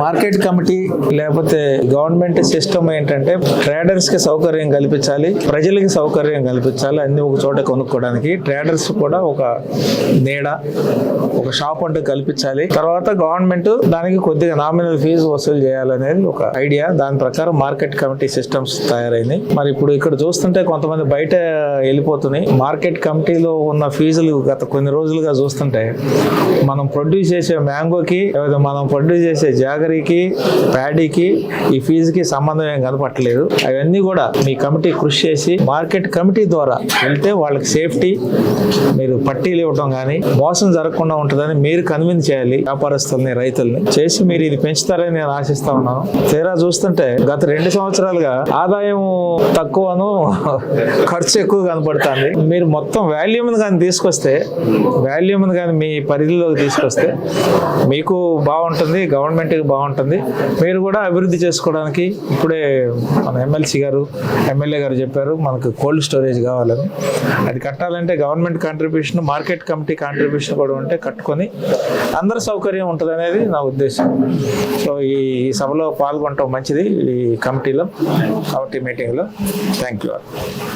Market committee లేకపోతే government system ఏంటంటే ట్రేడర్స్కి సౌకర్యం కల్పించాలి ప్రజలకి సౌకర్యం కల్పించాలి అన్ని ఒక చోట కొనుక్కోవడానికి. ట్రేడర్స్ కూడా ఒక నీడ ఒక షాప్ అంటూ కల్పించాలి. తర్వాత గవర్నమెంట్ దానికి కొద్దిగా నామినల్ ఫీజు వసూలు చేయాలనేది ఒక ఐడియా. దాని ప్రకారం మార్కెట్ కమిటీ సిస్టమ్స్ తయారైంది. మరి ఇప్పుడు ఇక్కడ చూస్తుంటే కొంతమంది బయట వెళ్ళిపోతున్నాయి. మార్కెట్ కమిటీలో ఉన్న ఫీజులు గత కొన్ని రోజులుగా చూస్తుంటే మనం ప్రొడ్యూస్ చేసే మ్యాంగోకి లేదా మనం ప్రొడ్యూస్ చేసే జాగరీకి ప్యాడీకి ఈ ఫీజుకి సంబంధం ఏం కనపట్టలేదు అవన్నీ కూడా మీ కమిటీ కృషి చేసి మార్కెట్ కమిటీ ద్వారా వెళ్తే వాళ్ళకి సేఫ్టీ మీరు పట్టీలు ఇవ్వడం కానీ మోసం జరగకుండా ఉంటుందని మీరు కన్విన్స్ చేయాలి వ్యాపారస్తుల్ని రైతుల్ని. చేసి మీరు ఇది పెంచుతారని నేను ఆశిస్తా ఉన్నాను. తీరా చూస్తుంటే గత రెండు సంవత్సరాలుగా ఆదాయం తక్కువను ఖర్చు ఎక్కువ కనపడుతుంది. మీరు మొత్తం వాల్యూమ్ని కానీ తీసుకొస్తే వాల్యూమ్ని కానీ మీ పరిధిలోకి తీసుకొస్తే మీకు బాగుంటుంది గవర్నమెంట్కి బాగుంటుంది. మీరు కూడా అభివృద్ధి చేసుకోవడానికి ఇప్పుడే మన ఎమ్మెల్సీ గారు ఎమ్మెల్యే గారు చెప్పారు మనకు కోల్డ్ స్టోరేజ్ కావాలని. అది కట్టాలంటే government contribution market committee contribution కూడా ఉంటే కట్టుకొని అందరి సౌకర్యం ఉంటుంది అనేది నా ఉద్దేశం. సో ఈ సభలో పాల్గొనటం మంచిది ఈ కమిటీలో కమిటీ మీటింగ్లో థ్యాంక్ యూ